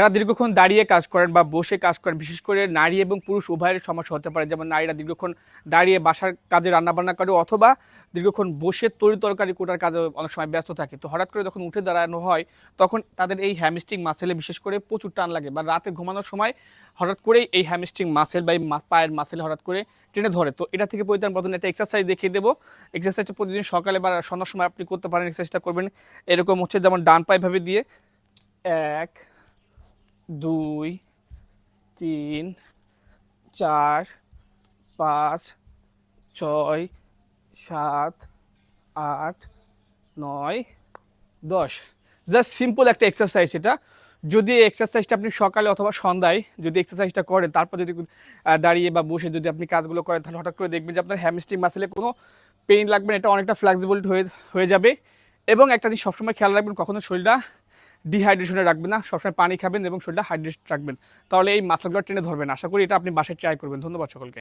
যারা দীর্ঘক্ষণ দাঁড়িয়ে কাজ করেন বা বসে কাজ করেন। বিশেষ করে নারী এবং পুরুষ উভয়ের সমস্যা হতে পারে। যেমন নারীরা দীর্ঘক্ষণ দাঁড়িয়ে বাসার কাজে রান্নাবান্না করে অথবা দীর্ঘক্ষণ বসে তরি তরকারি কোটার কাজে অনেক সময় ব্যস্ত থাকে। তো হঠাৎ করে যখন উঠে দাঁড়ানো হয়, তখন তাদের এই হ্যামস্ট্রিং মাসেলে বিশেষ করে প্রচুর টান লাগে বা রাতে ঘুমানোর সময় হঠাৎ করেই এই হ্যামস্ট্রিং মাসেল বা এই পায়ের মাসেলে হঠাৎ করে টেনে ধরে। তো এটা থেকে পরিত্রাণ প্রথমে একটা এক্সারসাইজ দেখিয়ে দেবো। এক্সারসাইজটা প্রতিদিন সকালে বা সন্ধ্যার সময় আপনি করতে পারেন এক্সারসাইজটা করবেন। এরকম হচ্ছে যেমন ডান পায়ে ভাবে দিয়ে, এক দুই, তিন, চার, পাঁচ, ছয়, সাত, আট, নয়, দশ। জাস্ট সিম্পল একটা এক্সারসাইজ এটা। যদি এক্সারসাইজটা আপনি সকালে অথবা সন্ধ্যায় যদি এক্সারসাইজটা করেন, তারপর যদি দাঁড়িয়ে বা বসে যদি আপনি কাজগুলো করেন, তাহলে হঠাৎ করে দেখবেন যে আপনার হ্যামস্ট্রিং মাসেলে কোনো পেইন লাগবে না, এটা অনেকটা ফ্লেক্সিবিলিটি হয়ে হয়ে যাবে। এবং একটা জিনিস সবসময় খেয়াল রাখবেন, কখনো শরীরটা ডিহাইড্রেশনে রাখবেন না, সবসময় পানি খাবেন এবং শরীরটা হাইড্রেট রাখবেন। তাহলে এই মাসলগুলো টেনে ধরবেন। আশা করি এটা আপনি বাসায় ট্রাই করবেন। ধন্যবাদ সকলকে।